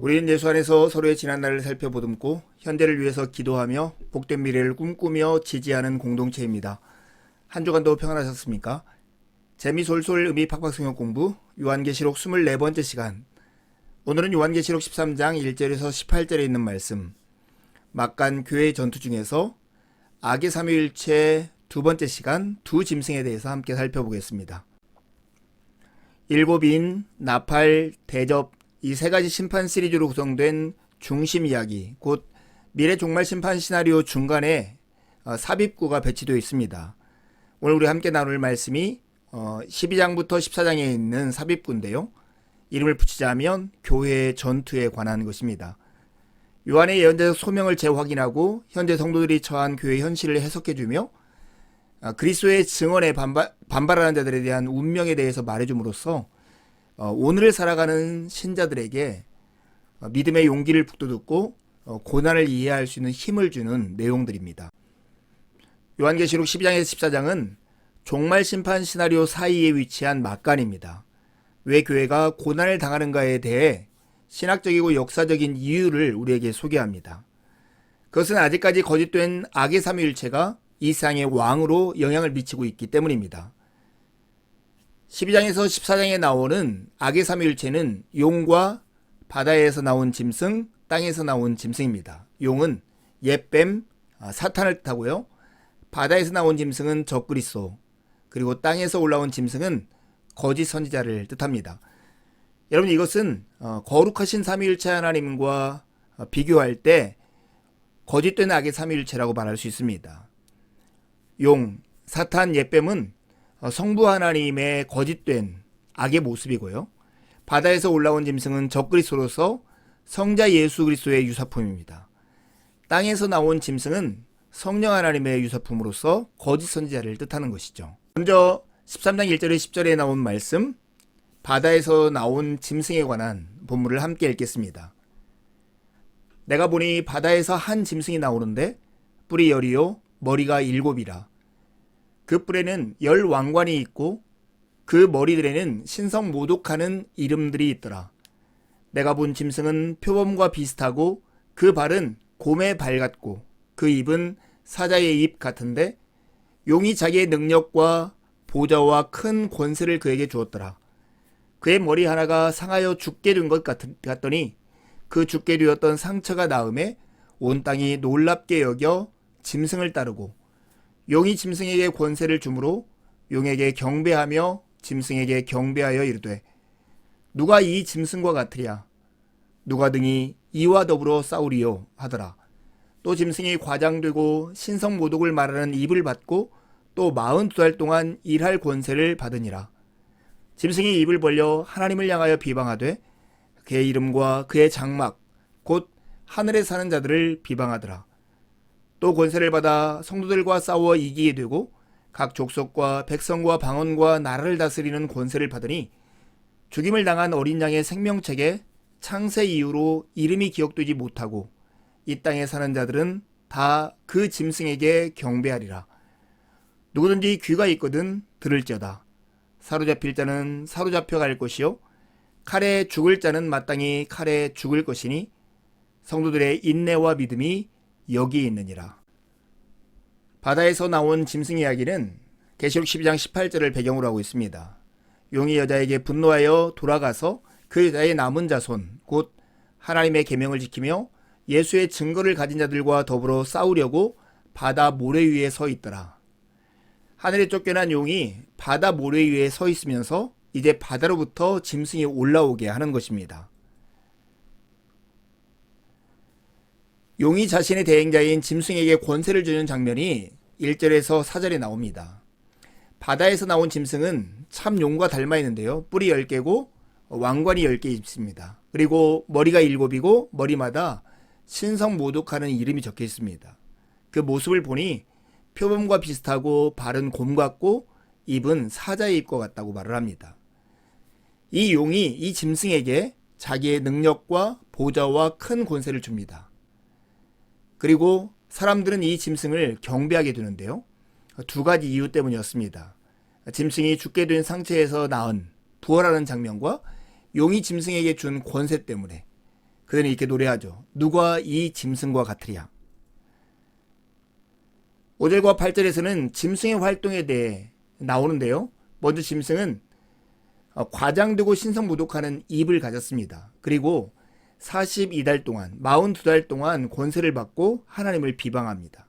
우리는 예수 안에서 서로의 지난 날을 살펴보듬고 현재를 위해서 기도하며 복된 미래를 꿈꾸며 지지하는 공동체입니다. 한 주간도 평안하셨습니까? 재미 솔솔 의미 팍팍 성역 공부 요한계시록 24번째 시간 오늘은 요한계시록 13장 1절에서 18절에 있는 말씀 막간 교회 전투 중에서 악의 삼위일체 두 번째 시간 두 짐승에 대해서 함께 살펴보겠습니다. 일곱인, 나팔, 대접 이 세 가지 심판 시리즈로 구성된 중심 이야기, 곧 미래 종말 심판 시나리오 중간에 어, 삽입구가 배치되어 있습니다. 오늘 우리 함께 나눌 말씀이 어, 12장부터 14장에 있는 삽입구인데요. 이름을 붙이자면 교회의 전투에 관한 것입니다. 요한의 예언자적 소명을 재확인하고 현재 성도들이 처한 교회 현실을 해석해주며 아, 그리스도의 증언에 반발, 반발하는 자들에 대한 운명에 대해서 말해줌으로써 어, 오늘을 살아가는 신자들에게 어, 믿음의 용기를 북돋고 어, 고난을 이해할 수 있는 힘을 주는 내용들입니다. 요한계시록 12장에서 14장은 종말 심판 시나리오 사이에 위치한 막간입니다. 왜 교회가 고난을 당하는가에 대해 신학적이고 역사적인 이유를 우리에게 소개합니다. 그것은 아직까지 거짓된 악의 삼위일체가 이 세상의 왕으로 영향을 미치고 있기 때문입니다. 12장에서 14장에 나오는 악의 삼위일체는 용과 바다에서 나온 짐승, 땅에서 나온 짐승입니다. 용은 옛뱀, 아, 사탄을 뜻하고요. 바다에서 나온 짐승은 적그리스도, 그리고 땅에서 올라온 짐승은 거짓 선지자를 뜻합니다. 여러분 이것은 어, 거룩하신 삼위일체 하나님과 어, 비교할 때 거짓된 악의 삼위일체라고 말할 수 있습니다. 용, 사탄, 옛뱀은 어, 성부 하나님의 거짓된 악의 모습이고요. 바다에서 올라온 짐승은 적그리스도로서 성자 예수 그리스도의 유사품입니다. 땅에서 나온 짐승은 성령 하나님의 유사품으로서 거짓 선지자를 뜻하는 것이죠. 먼저 13장 1절에 10절에 나온 말씀 바다에서 나온 짐승에 관한 본문을 함께 읽겠습니다. 내가 보니 바다에서 한 짐승이 나오는데 뿔이 열이요 머리가 일곱이라 그 뿔에는 열 왕관이 있고 그 머리들에는 신성 모독하는 이름들이 있더라. 내가 본 짐승은 표범과 비슷하고 그 발은 곰의 발 같고 그 입은 사자의 입 같은데 용이 자기의 능력과 보좌와 큰 권세를 그에게 주었더라. 그의 머리 하나가 상하여 죽게 된 것 같더니 그 죽게 되었던 상처가 나음에 온 땅이 놀랍게 여겨 짐승을 따르고 용이 짐승에게 권세를 주므로 용에게 경배하며 짐승에게 경배하여 이르되 누가 이 짐승과 같으랴? 누가 등이 이와 더불어 싸우리요? 하더라. 또 짐승이 과장되고 신성 모독을 말하는 입을 받고 또 마흔 두 달 동안 일할 권세를 받으니라. 짐승이 입을 벌려 하나님을 향하여 비방하되 그의 이름과 그의 장막 곧 하늘에 사는 자들을 비방하더라 또 권세를 받아 성도들과 싸워 이기게 되고 각 족속과 백성과 방언과 나라를 다스리는 권세를 받으니 죽임을 당한 어린 양의 생명책에 창세 이후로 이름이 기억되지 못하고 이 땅에 사는 자들은 다 그 짐승에게 경배하리라. 누구든지 귀가 있거든 들을지어다. 사로잡힐 자는 사로잡혀 갈 것이요 칼에 죽을 자는 마땅히 칼에 죽을 것이니 성도들의 인내와 믿음이 여기 있느니라. 바다에서 나온 짐승 이야기는 계시록 12장 18절을 배경으로 하고 있습니다. 용이 여자에게 분노하여 돌아가서 그 여자의 남은 자손 곧 하나님의 계명을 지키며 예수의 증거를 가진 자들과 더불어 싸우려고 바다 모래 위에 서 있더라. 하늘에 쫓겨난 용이 바다 모래 위에 서 있으면서 이제 바다로부터 짐승이 올라오게 하는 것입니다. 용이 자신의 대행자인 짐승에게 권세를 주는 장면이 1절에서 4절에 나옵니다. 바다에서 나온 짐승은 참 용과 닮아 있는데요. 뿔이 10개고 왕관이 10개 있습니다. 그리고 머리가 7이고 머리마다 신성 모독하는 이름이 적혀 있습니다. 그 모습을 보니 표범과 비슷하고 발은 곰 같고 입은 사자의 입과 같다고 말을 합니다. 이 용이 이 짐승에게 자기의 능력과 보좌와 큰 권세를 줍니다. 그리고 사람들은 이 짐승을 경배하게 되는데요. 두 가지 이유 때문이었습니다. 짐승이 죽게 된 상처에서 나은 부활하는 장면과 용이 짐승에게 준 권세 때문에 그들은 이렇게 노래하죠. 누가 이 짐승과 같으랴. 5절과 8절에서는 짐승의 활동에 대해 나오는데요. 먼저 짐승은 어, 과장되고 신성모독하는 입을 가졌습니다. 그리고 42달 동안, 42달 동안 권세를 받고 하나님을 비방합니다.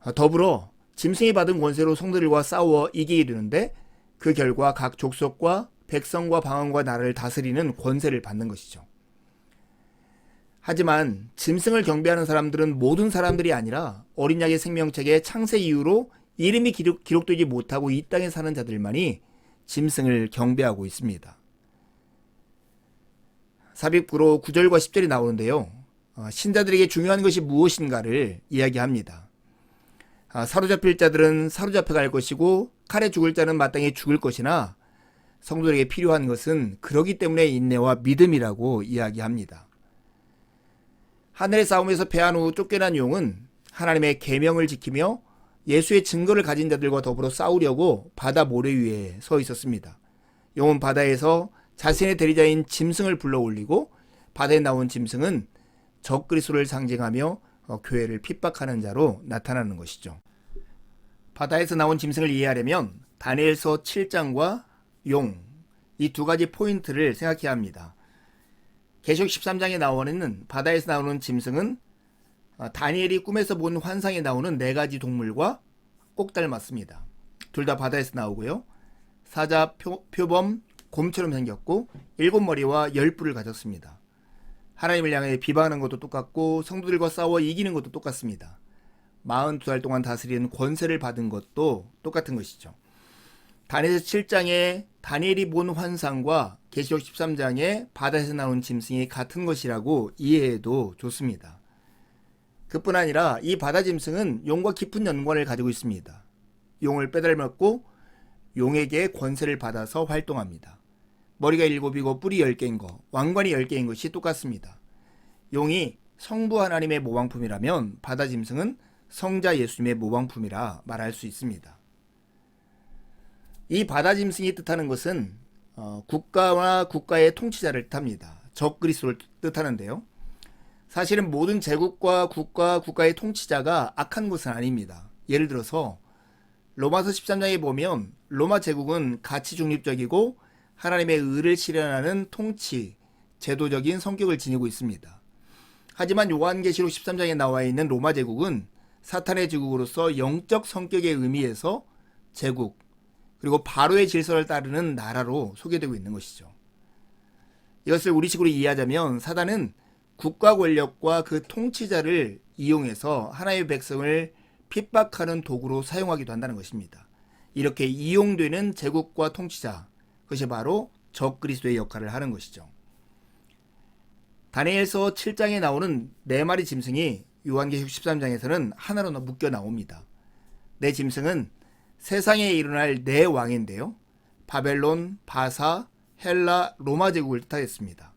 어, 더불어 짐승이 받은 권세로 성들과 싸워 이기게 이르는데 그 결과 각 족속과 백성과 방언과 나라를 다스리는 권세를 받는 것이죠. 하지만 짐승을 경배하는 사람들은 모든 사람들이 아니라 어린 양의 생명책의 창세 이후로 이름이 기록, 기록되지 못하고 이 땅에 사는 자들만이 짐승을 경배하고 있습니다. 삽입구로 9절과 10절이 나오는데요. 어, 신자들에게 중요한 것이 무엇인가를 이야기합니다. 아, 사로잡힐 자들은 사로잡혀 갈 것이고 칼에 죽을 자는 마땅히 죽을 것이나 성도들에게 필요한 것은 그러기 때문에 인내와 믿음이라고 이야기합니다. 하늘의 싸움에서 패한 후 쫓겨난 용은 하나님의 계명을 지키며 예수의 증거를 가진 자들과 더불어 싸우려고 바다 모래 위에 서 있었습니다. 용은 바다에서 자신의 대리자인 짐승을 불러 올리고 바다에 나온 짐승은 적그리스도를 상징하며 어, 교회를 핍박하는 자로 나타나는 것이죠. 바다에서 나온 짐승을 이해하려면 다니엘서 7장과 용, 이 두 가지 포인트를 생각해야 합니다. 계시록 13장에 나오는 바다에서 나오는 짐승은 어, 다니엘이 꿈에서 본 환상에 나오는 네 가지 동물과 꼭 닮았습니다. 둘 다 바다에서 나오고요. 사자 표, 표범 곰처럼 생겼고 일곱 머리와 열 뿔을 가졌습니다. 하나님을 향해 비방하는 것도 똑같고 성도들과 싸워 이기는 것도 똑같습니다. 42달 동안 다스리는 권세를 받은 것도 똑같은 것이죠. 다니엘 7장에 다니엘이 본 환상과 계시록 13장에 바다에서 나온 짐승이 같은 것이라고 이해해도 좋습니다. 그뿐 아니라 이 바다 짐승은 용과 깊은 연관을 가지고 있습니다. 용을 빼닮았고 용에게 권세를 받아서 활동합니다. 머리가 일곱이고 뿔이 열 개인 것, 왕관이 열 개인 것이 똑같습니다. 용이 성부 하나님의 모방품이라면 바다 짐승은 성자 예수님의 모방품이라 말할 수 있습니다. 이 바다 짐승이 뜻하는 것은 어, 국가와 국가의 통치자를 뜻합니다. 적 그리스도를 뜻하는데요. 사실은 모든 제국과 국가, 국가의 통치자가 악한 것은 아닙니다. 예를 들어서 로마서 13장에 보면 로마 제국은 가치 중립적이고 하나님의 의를 실현하는 통치, 제도적인 성격을 지니고 있습니다. 하지만 요한계시록 13장에 나와 있는 로마 제국은 사탄의 제국으로서 영적 성격의 의미에서 제국, 그리고 바로의 질서를 따르는 나라로 소개되고 있는 것이죠. 이것을 우리식으로 이해하자면 사단은 국가 권력과 그 통치자를 이용해서 하나의 백성을 핍박하는 도구로 사용하기도 한다는 것입니다. 이렇게 이용되는 제국과 통치자, 그것이 바로 적그리스도의 역할을 하는 것이죠. 다니엘서 7장에 나오는 네 마리 짐승이 요한계시록 13장에서는 하나로 묶여 나옵니다. 네 짐승은 세상에 일어날 네 왕인데요. 바벨론, 바사, 헬라, 로마 제국을 뜻하겠습니다.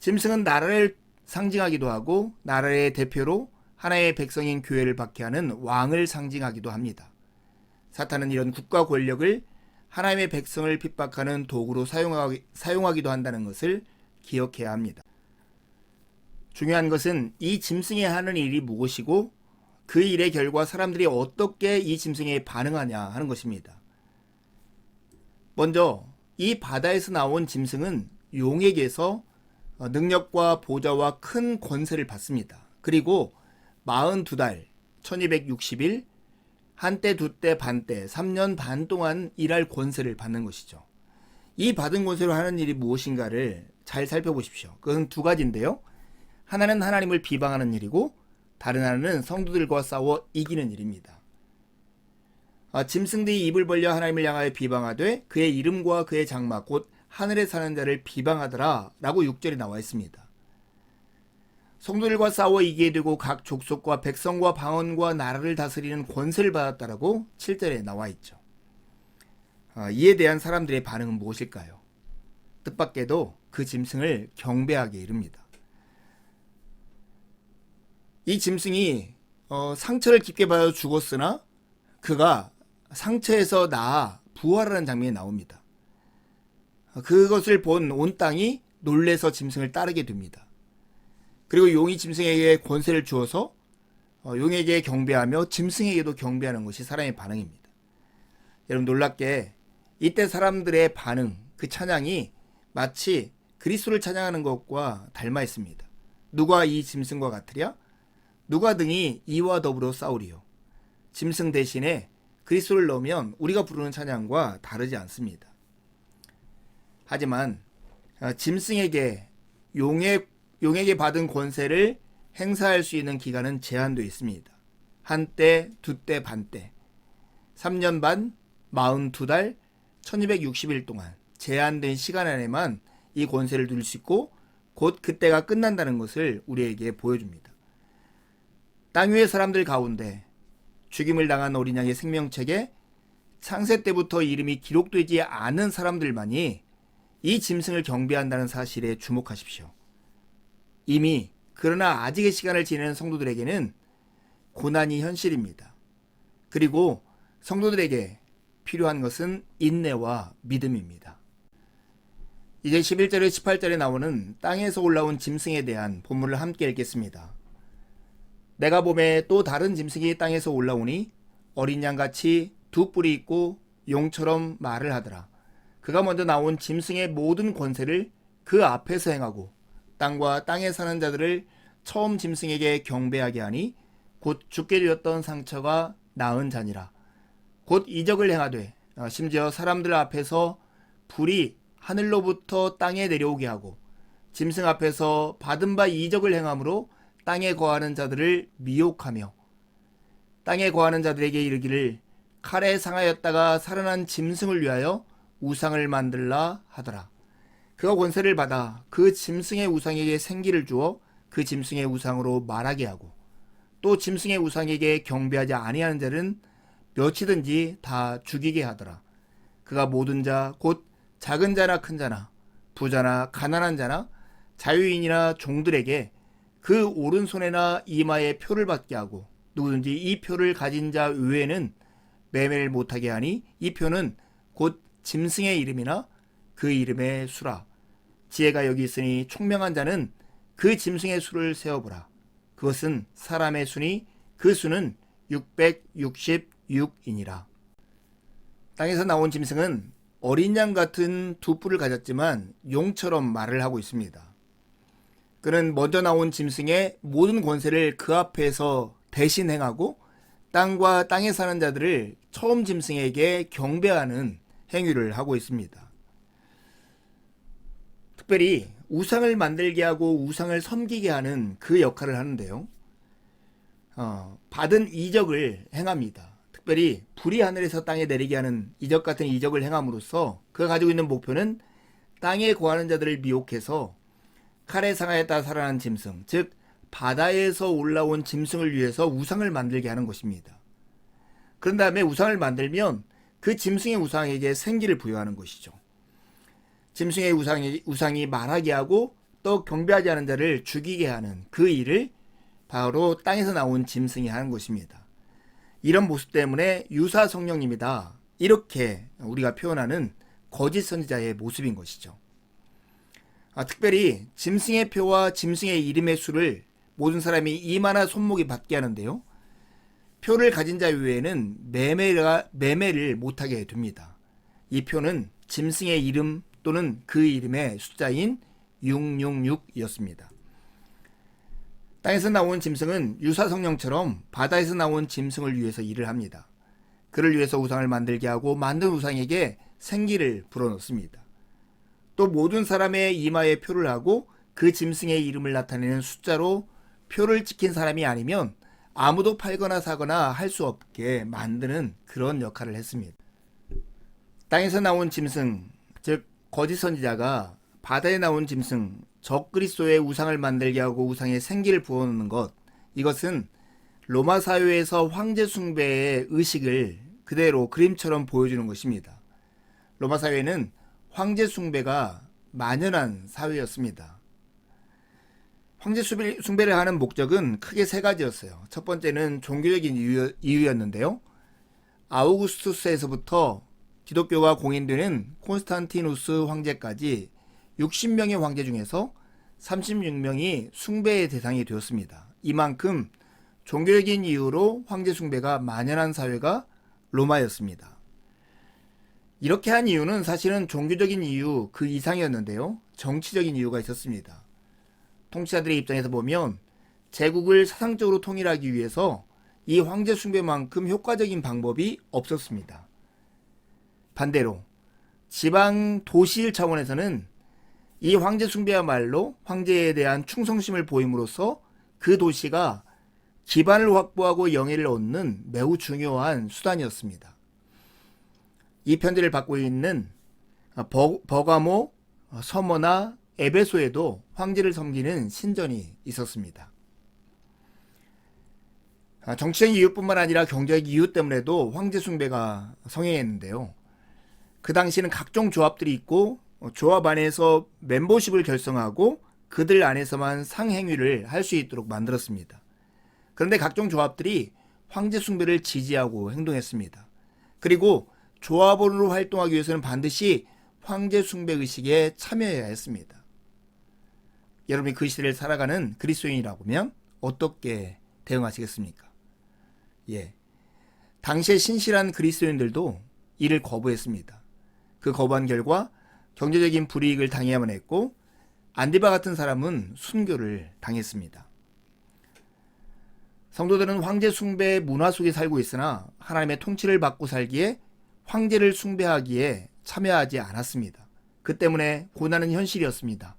짐승은 나라를 상징하기도 하고 나라의 대표로 하나의 백성인 교회를 박해하는 왕을 상징하기도 합니다. 사탄은 이런 국가 권력을 하나님의 백성을 핍박하는 도구로 사용하기, 사용하기도 한다는 것을 기억해야 합니다. 중요한 것은 이 짐승이 하는 일이 무엇이고 그 일의 결과 사람들이 어떻게 이 짐승에 반응하냐 하는 것입니다. 먼저 이 바다에서 나온 짐승은 용에게서 능력과 보좌와 큰 권세를 받습니다. 그리고 42달, 1260일, 한때, 두때, 반때, 3년 반 동안 일할 권세를 받는 것이죠. 이 받은 권세로 하는 일이 무엇인가를 잘 살펴보십시오. 그것은 두 가지인데요. 하나는 하나님을 비방하는 일이고 다른 하나는 성도들과 싸워 이기는 일입니다. 아, 짐승들이 입을 벌려 하나님을 향하여 비방하되 그의 이름과 그의 장막 곧 하늘에 사는 자를 비방하더라 라고 6절에 나와 있습니다. 성도들과 싸워 이기게 되고 각 족속과 백성과 방언과 나라를 다스리는 권세를 받았다라고 7절에 나와 있죠. 아, 이에 대한 사람들의 반응은 무엇일까요? 뜻밖에도 그 짐승을 경배하게 이릅니다. 이 짐승이 어, 상처를 깊게 받아 죽었으나 그가 상처에서 나아 부활하는 장면이 나옵니다. 그것을 본 온 땅이 놀래서 짐승을 따르게 됩니다. 그리고 용이 짐승에게 권세를 주어서 어, 용에게 경배하며 짐승에게도 경배하는 것이 사람의 반응입니다. 여러분 놀랍게 이때 사람들의 반응, 그 찬양이 마치 그리스도를 찬양하는 것과 닮아 있습니다. 누가 이 짐승과 같으랴? 누가 등이 이와 더불어 싸우리요. 짐승 대신에 그리스도를 넣으면 우리가 부르는 찬양과 다르지 않습니다. 하지만 어, 짐승에게 용의 용에게 받은 권세를 행사할 수 있는 기간은 제한되어 있습니다. 한 때, 두 때, 반 때, 3년 반, 42달, 1260일 동안 제한된 시간 안에만 이 권세를 누릴 수 있고 곧 그때가 끝난다는 것을 우리에게 보여줍니다. 땅 위의 사람들 가운데 죽임을 당한 어린 양의 생명책에 창세 때부터 이름이 기록되지 않은 사람들만이 이 짐승을 경배한다는 사실에 주목하십시오. 이미 그러나 아직의 시간을 지내는 성도들에게는 고난이 현실입니다. 그리고 성도들에게 필요한 것은 인내와 믿음입니다. 이제 11절에 18절에 나오는 땅에서 올라온 짐승에 대한 본문을 함께 읽겠습니다. 내가 봄에 또 다른 짐승이 땅에서 올라오니 어린 양같이 두 뿔이 있고 용처럼 말을 하더라. 그가 먼저 나온 짐승의 모든 권세를 그 앞에서 행하고 땅과 땅에 사는 자들을 처음 짐승에게 경배하게 하니 곧 죽게 되었던 상처가 나은 자니라. 곧 이적을 행하되 어, 심지어 사람들 앞에서 불이 하늘로부터 땅에 내려오게 하고 짐승 앞에서 받은 바 이적을 행함으로 땅에 거하는 자들을 미혹하며 땅에 거하는 자들에게 이르기를 칼에 상하였다가 살아난 짐승을 위하여 우상을 만들라 하더라. 그가 권세를 받아 그 짐승의 우상에게 생기를 주어 그 짐승의 우상으로 말하게 하고 또 짐승의 우상에게 경배하지 아니하는 자는 몇이든지 다 죽이게 하더라. 그가 모든 자 곧 작은 자나 큰 자나 부자나 가난한 자나 자유인이나 종들에게 그 오른손에나 이마에 표를 받게 하고 누구든지 이 표를 가진 자 외에는 매매를 못하게 하니 이 표는 곧 짐승의 이름이나 그 이름의 수라 지혜가 여기 있으니 총명한 자는 그 짐승의 수를 세어보라. 그것은 사람의 수니 그 수는 666이니라. 땅에서 나온 짐승은 어린 양 같은 두 뿔을 가졌지만 용처럼 말을 하고 있습니다. 그는 먼저 나온 짐승의 모든 권세를 그 앞에서 대신 행하고 땅과 땅에 사는 자들을 처음 짐승에게 경배하는 행위를 하고 있습니다. 특별히 우상을 만들게 하고 우상을 섬기게 하는 그 역할을 하는데요. 어, 받은 이적을 행합니다. 특별히 불이 하늘에서 땅에 내리게 하는 이적 같은 이적을 행함으로써 그가 가지고 있는 목표는 땅에 거하는 자들을 미혹해서 칼에 상하였다 살아난 짐승, 즉 바다에서 올라온 짐승을 위해서 우상을 만들게 하는 것입니다. 그런 다음에 우상을 만들면 그 짐승의 우상에게 생기를 부여하는 것이죠. 짐승의 우상이, 우상이 말하게 하고 또 경배하지 않은 자를 죽이게 하는 그 일을 바로 땅에서 나온 짐승이 하는 것입니다. 이런 모습 때문에 유사 성령님이다. 이렇게 우리가 표현하는 거짓 선지자의 모습인 것이죠. 아, 특별히 짐승의 표와 짐승의 이름의 수를 모든 사람이 이마나 손목이 받게 하는데요. 표를 가진 자 외에는 매매가, 매매를 못하게 됩니다. 이 표는 짐승의 이름 또는 그 이름의 숫자인 666이었습니다. 땅에서 나온 짐승은 유사 성령처럼 바다에서 나온 짐승을 위해서 일을 합니다. 그를 위해서 우상을 만들게 하고 만든 우상에게 생기를 불어넣습니다. 또 모든 사람의 이마에 표를 하고 그 짐승의 이름을 나타내는 숫자로 표를 찍힌 사람이 아니면 아무도 팔거나 사거나 할 수 없게 만드는 그런 역할을 했습니다. 땅에서 나온 짐승, 즉 거짓 선지자가 바다에 나온 짐승 적 그리스도의 우상을 만들게 하고 우상에 생기를 부어놓는 것 이것은 로마 사회에서 황제 숭배의 의식을 그대로 그림처럼 보여주는 것입니다. 로마 사회는 황제 숭배가 만연한 사회였습니다. 황제 숭배를 하는 목적은 크게 세 가지였어요. 첫 번째는 종교적인 이유, 였는데요 아우구스투스에서부터 기독교가 공인되는 콘스탄티누스 황제까지 60명의 황제 중에서 36명이 숭배의 대상이 되었습니다. 이만큼 종교적인 이유로 황제 숭배가 만연한 사회가 로마였습니다. 이렇게 한 이유는 사실은 종교적인 이유 그 이상이었는데요. 정치적인 이유가 있었습니다. 통치자들의 입장에서 보면 제국을 사상적으로 통일하기 위해서 이 황제 숭배만큼 효과적인 방법이 없었습니다. 반대로 지방 도시일 차원에서는 이 황제 숭배야말로 황제에 대한 충성심을 보임으로써 그 도시가 기반을 확보하고 영예를 얻는 매우 중요한 수단이었습니다. 이 편지를 받고 있는 버, 버가모, 서머나 에베소에도 황제를 섬기는 신전이 있었습니다. 아, 정치적 이유뿐만 아니라 경제적 이유 때문에도 황제 숭배가 성행했는데요. 그 당시에는 각종 조합들이 있고 어, 조합 안에서 멤버십을 결성하고 그들 안에서만 상행위를 할 수 있도록 만들었습니다. 그런데 각종 조합들이 황제 숭배를 지지하고 행동했습니다. 그리고 조합원으로 활동하기 위해서는 반드시 황제 숭배 의식에 참여해야 했습니다. 여러분이 그 시대를 살아가는 그리스도인이라면 어떻게 대응하시겠습니까? 예. 당시의 신실한 그리스도인들도 이를 거부했습니다. 그 거부한 결과 경제적인 불이익을 당해야만 했고 안디바 같은 사람은 순교를 당했습니다. 성도들은 황제 숭배 문화 속에 살고 있으나 하나님의 통치를 받고 살기에 황제를 숭배하기에 참여하지 않았습니다. 그 때문에 고난은 현실이었습니다.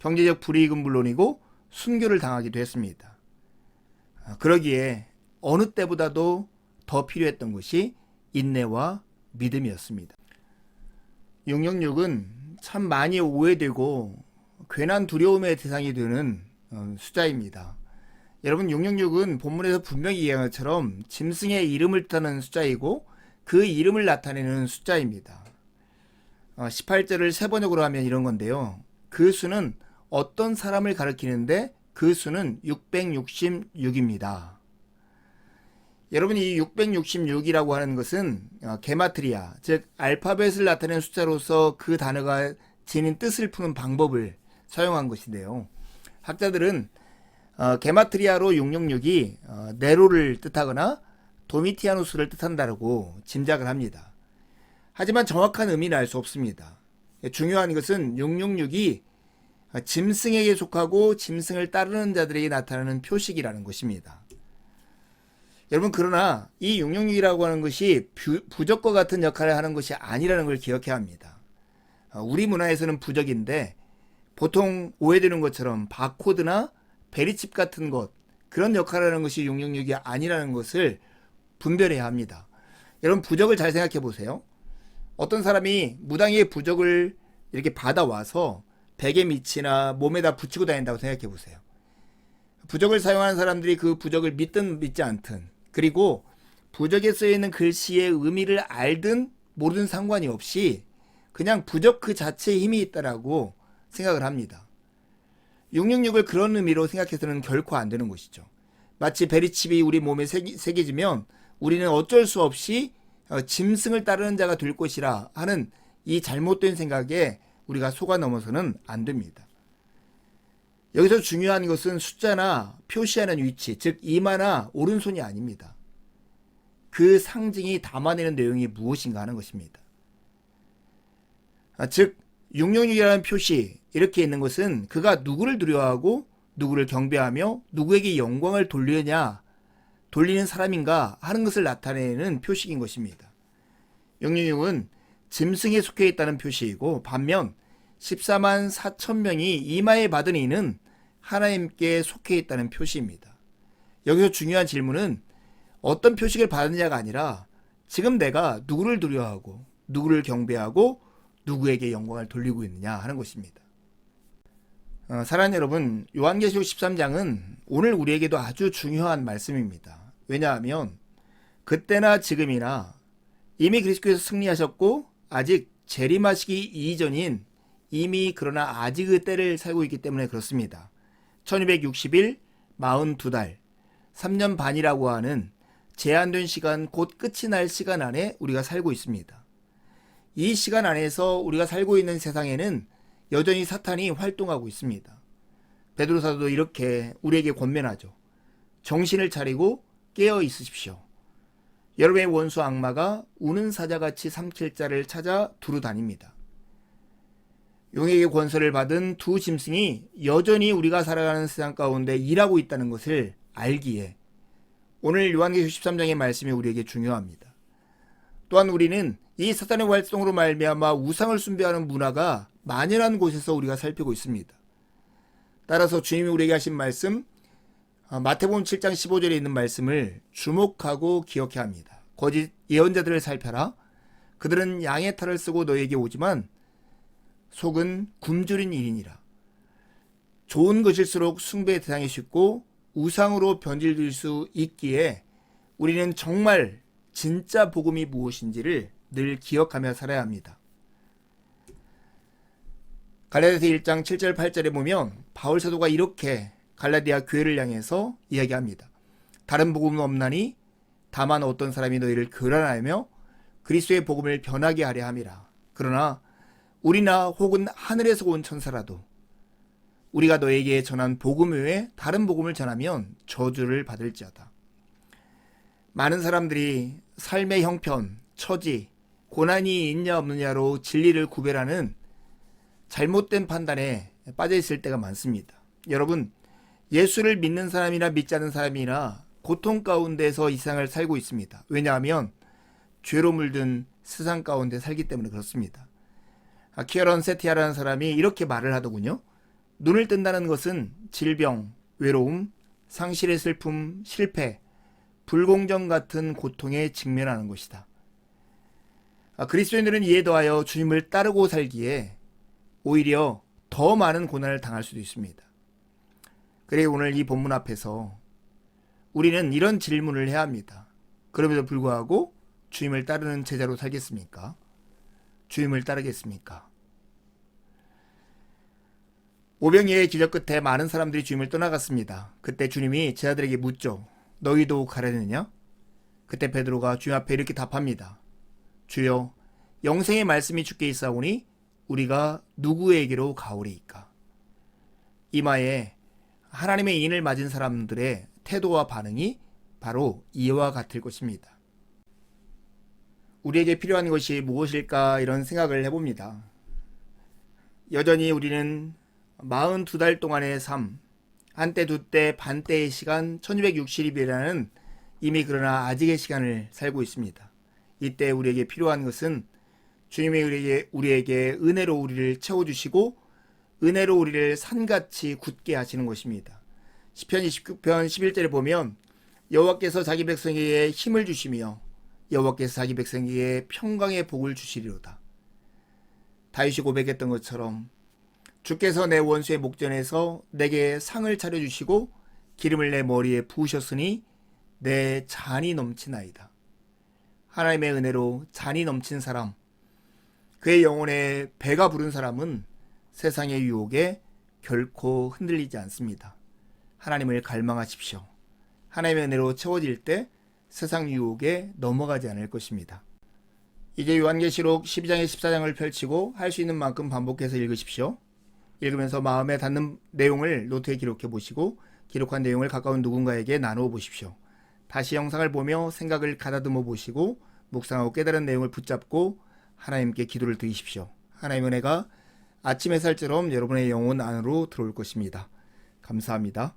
경제적 불이익은 물론이고 순교를 당하기도 했습니다. 아, 그러기에 어느 때보다도 더 필요했던 것이 인내와 믿음이었습니다. 666은 참 많이 오해되고 괜한 두려움의 대상이 되는 어, 숫자입니다. 여러분 666은 본문에서 분명히 얘기한 것처럼 짐승의 이름을 뜻하는 숫자이고 그 이름을 나타내는 숫자입니다. 18절을 어, 세번역으로 하면 이런 건데요. 그 수는 어떤 사람을 가리키는데 그 수는 666입니다. 여러분 이 666이라고 하는 것은 어, 게마트리아 즉 알파벳을 나타내는 숫자로서 그 단어가 지닌 뜻을 푸는 방법을 사용한 것인데요. 학자들은 어, 게마트리아로 666이 어, 네로를 뜻하거나 도미티아누스를 뜻한다고 짐작을 합니다. 하지만 정확한 의미는 알 수 없습니다. 중요한 것은 666이 짐승에게 속하고 짐승을 따르는 자들에게 나타나는 표식이라는 것입니다. 여러분 그러나 이 666이라고 하는 것이 부 적과 같은 역할을 하는 것이 아니라는 걸 기억해야 합니다. 어, 우리 문화에서는 부적인데 보통 오해되는 것처럼 바코드나 베리칩 같은 것 그런 역할을 하는 것이 666이 아니라는 것을 분별해야 합니다. 여러분 부적을 잘 생각해 보세요. 어떤 사람이 무당의 부적을 이렇게 받아와서 베개 밑이나 몸에다 붙이고 다닌다고 생각해 보세요. 부적을 사용하는 사람들이 그 부적을 믿든 믿지 않든 그리고 부적에 쓰여 있는 글씨의 의미를 알든 모르든 상관이 없이 그냥 부적 그 자체에 힘이 있다라고 생각을 합니다. 666을 그런 의미로 생각해서는 결코 안 되는 것이죠. 마치 베리칩이 우리 몸에 새기, 지면 우리는 어쩔 수 없이 어, 짐승을 따르는 자가 될 것이라 하는 이 잘못된 생각에 우리가 속아 넘어서는 안 됩니다. 여기서 중요한 것은 숫자나 표시하는 위치, 즉 이마나 오른손이 아닙니다. 그 상징이 담아내는 내용이 무엇인가 하는 것입니다. 아, 즉 666이라는 표시 이렇게 있는 것은 그가 누구를 두려워하고 누구를 경배하며 누구에게 영광을 돌리느냐 돌리는 사람인가 하는 것을 나타내는 표식인 것입니다. 666은 짐승에 속해 있다는 표시이고 반면 14만 4천 명이 이마에 받은 이는 하나님께 속해 있다는 표시입니다. 여기서 중요한 질문은 어떤 표식을 받느냐가 아니라 지금 내가 누구를 두려워하고 누구를 경배하고 누구에게 영광을 돌리고 있느냐 하는 것입니다. 어, 사랑하는 여러분, 요한계시록 13장은 오늘 우리에게도 아주 중요한 말씀입니다. 왜냐하면 그때나 지금이나 이미 그리스도께서 승리하셨고 아직 재림하시기 이전인 이미 그러나 아직의 때를 살고 있기 때문에 그렇습니다. 1260일, 42달, 3년 반이라고 하는 제한된 시간, 곧 끝이 날 시간 안에 우리가 살고 있습니다. 이 시간 안에서 우리가 살고 있는 세상에는 여전히 사탄이 활동하고 있습니다. 베드로 사도도 이렇게 우리에게 권면하죠. 정신을 차리고 깨어 있으십시오. 여러분의 원수 악마가 우는 사자같이 삼킬 자를 찾아 두루 다닙니다. 용에게 권세를 받은 두 짐승이 여전히 우리가 살아가는 세상 가운데 일하고 있다는 것을 알기에 오늘 요한계시록 13장의 말씀이 우리에게 중요합니다. 또한 우리는 이 사탄의 활동으로 말미암아 우상을 숭배하는 문화가 만연한 곳에서 우리가 살피고 있습니다. 따라서 주님이 우리에게 하신 말씀 아, 마태복음 7장 15절에 있는 말씀을 주목하고 기억해야 합니다. 거짓 예언자들을 살펴라. 그들은 양의 탈을 쓰고 너에게 오지만 속은 굶주린 일이니라. 좋은 것일수록 숭배의 대상이 쉽고 우상으로 변질될 수 있기에 우리는 정말 진짜 복음이 무엇인지를 늘 기억하며 살아야 합니다. 갈라디아서 1장 7절 8절에 보면 바울 사도가 이렇게 갈라디아 교회를 향해서 이야기합니다. 다른 복음은 없나니 다만 어떤 사람이 너희를 교란하며 그리스도의 복음을 변하게 하려 함이라. 그러나 우리나 혹은 하늘에서 온 천사라도 우리가 너에게 전한 복음 외에 다른 복음을 전하면 저주를 받을지어다. 많은 사람들이 삶의 형편, 처지, 고난이 있냐 없느냐로 진리를 구별하는 잘못된 판단에 빠져 있을 때가 많습니다. 여러분, 예수를 믿는 사람이나 믿지 않는 사람이나 고통 가운데서 이 세상을 살고 있습니다. 왜냐하면 죄로 물든 세상 가운데 살기 때문에 그렇습니다. 아, 키어런 세티아라는 사람이 이렇게 말을 하더군요. 눈을 뜬다는 것은 질병, 외로움, 상실의 슬픔, 실패, 불공정 같은 고통에 직면하는 것이다. 아, 그리스도인들은 이에 더하여 주님을 따르고 살기에 오히려 더 많은 고난을 당할 수도 있습니다. 그래 오늘 이 본문 앞에서 우리는 이런 질문을 해야 합니다. 그럼에도 불구하고 주님을 따르는 제자로 살겠습니까? 주님을 따르겠습니까? 오병이의 기적 끝에 많은 사람들이 주님을 떠나갔습니다. 그때 주님이 제자들에게 묻죠. 너희도 가려느냐? 그때 베드로가 주님 앞에 이렇게 답합니다. 주여, 영생의 말씀이 주께 있사오니 우리가 누구에게로 가오리이까? 이마에 하나님의 인을 맞은 사람들의 태도와 반응이 바로 이와 같을 것입니다. 우리에게 필요한 것이 무엇일까 이런 생각을 해봅니다. 여전히 우리는 42달 동안의 삶, 한때 두때 반때의 시간 1660일이라는 이미 그러나 아직의 시간을 살고 있습니다. 이때 우리에게 필요한 것은 주님이 우리에게, 우리에게 은혜로 우리를 채워주시고 은혜로 우리를 산같이 굳게 하시는 것입니다. 10편 29편 11절에 보면 여호와께서 자기 백성에게 힘을 주시며 여호와께서 자기 백성에게 평강의 복을 주시리로다. 다윗이 고백했던 것처럼 주께서 내 원수의 목전에서 내게 상을 차려주시고 기름을 내 머리에 부으셨으니 내 잔이 넘치나이다. 하나님의 은혜로 잔이 넘친 사람, 그의 영혼에 배가 부른 사람은 세상의 유혹에 결코 흔들리지 않습니다. 하나님을 갈망하십시오. 하나님의 은혜로 채워질 때 세상 유혹에 넘어가지 않을 것입니다. 이제 요한계시록 12장에 14장을 펼치고 할 수 있는 만큼 반복해서 읽으십시오. 읽으면서 마음에 닿는 내용을 노트에 기록해 보시고 기록한 내용을 가까운 누군가에게 나누어 보십시오. 다시 영상을 보며 생각을 가다듬어 보시고 묵상하고 깨달은 내용을 붙잡고 하나님께 기도를 드리십시오. 하나님의 은혜가 아침 햇살처럼 여러분의 영혼 안으로 들어올 것입니다. 감사합니다.